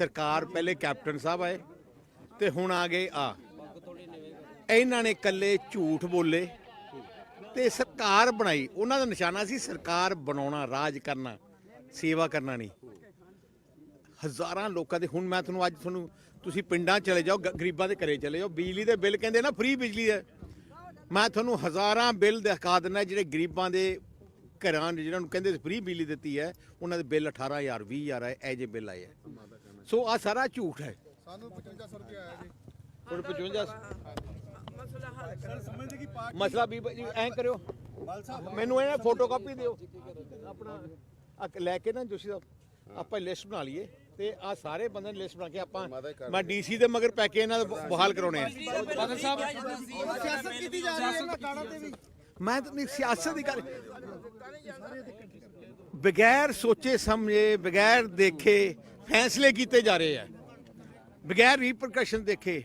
ਸਰਕਾਰ ਪਹਿਲੇ ਕੈਪਟਨ ਸਾਹਿਬ ਆਏ ਤੇ ਹੁਣ ਆ ਗਏ ਆ। ਇਹਨਾਂ ਨੇ ਇਕੱਲੇ ਝੂਠ ਬੋਲੇ ਤੇ ਸਰਕਾਰ ਬਣਾਈ। ਉਹਨਾਂ ਦਾ ਨਿਸ਼ਾਨਾ ਸੀ ਸਰਕਾਰ ਬਣਾਉਣਾ, ਰਾਜ ਕਰਨਾ, ਸੇਵਾ ਕਰਨਾ ਨਹੀਂ। ਹਜ਼ਾਰਾਂ ਲੋਕਾਂ ਦੇ, ਹੁਣ ਮੈਂ ਤੁਹਾਨੂੰ ਅੱਜ ਤੁਹਾਨੂੰ, ਤੁਸੀਂ ਪਿੰਡਾਂ ਚਲੇ ਜਾਓ, ਗ- ਗਰੀਬਾਂ ਦੇ ਘਰੇ ਚਲੇ ਜਾਓ, ਬਿਜਲੀ ਦੇ ਬਿੱਲ ਕਹਿੰਦੇ ਨਾ ਫ੍ਰੀ ਬਿਜਲੀ ਹੈ ਮੈਂ ਤੁਹਾਨੂੰ ਹਜ਼ਾਰਾਂ ਬਿੱਲ ਦਿਖਾ ਦਿੰਦਾ ਜਿਹੜੇ ਗਰੀਬਾਂ ਦੇ ਘਰਾਂ ਦੇ ਜਿਹਨਾਂ ਨੂੰ ਕਹਿੰਦੇ ਫ੍ਰੀ ਬਿਜਲੀ ਦਿੱਤੀ ਹੈ, ਉਹਨਾਂ ਦੇ ਬਿੱਲ 18000 20000 ਆਏ ਐ ਜੇ ਬਿੱਲ ਆਏ ਹੈ। ਸੋ ਆ ਸਾਰਾ ਝੂਠ ਹੈ। ਸਾਨੂੰ 55 ਸੌ ਰੁਪਏ ਆਇਆ ਜੀ। ਹੁਣ 55 ਸਰ ਸਮਝਦੇ ਕਿ ਪਾਰਟੀ ਮਸਲਾ ਵੀ ਐਂ ਕਰਿਓ ਮੈਨੂੰ ਇਹ ਫੋਟੋ ਕਾਪੀ ਦਿਓ। ਆਪਣਾ ਆ ਲੈ ਕੇ ਨਾ ਜੋਸ਼ੀ ਸਾਹਿਬ ਆਪਾਂ ਲਿਸਟ ਬਣਾ ਲਈਏ। ਤੇ ਆ ਸਾਰੇ ਬੰਦੇ ਲਿਸਟ ਬਣਾ ਕੇ ਆਪਾਂ ਮੈਂ ਡੀਸੀ ਦੇ ਮਗਰ ਪੈ ਕੇ ਇਹਨਾਂ ਦਾ ਬਹਾਲ ਕਰਾਉਣੇ ਆ। ਸਿਆਸਤ ਕੀਤੀ ਜਾ ਰਹੀ ਹੈ ਨਾ ਕਾੜਾ ਤੇ ਵੀ। ਮੈਂ ਤਾਂ ਨਹੀਂ ਸਿਆਸਤ ਦੀ ਗੱਲ ਬਗੈਰ ਸੋਚੇ ਸਮਝੇ ਬਗੈਰ ਦੇਖੇ ਫੈਸਲੇ ਕੀਤੇ ਜਾ ਰਹੇ ਆ। ਬਗੈਰ ਰੀਪਰਕਸ਼ਨ ਦੇਖੇ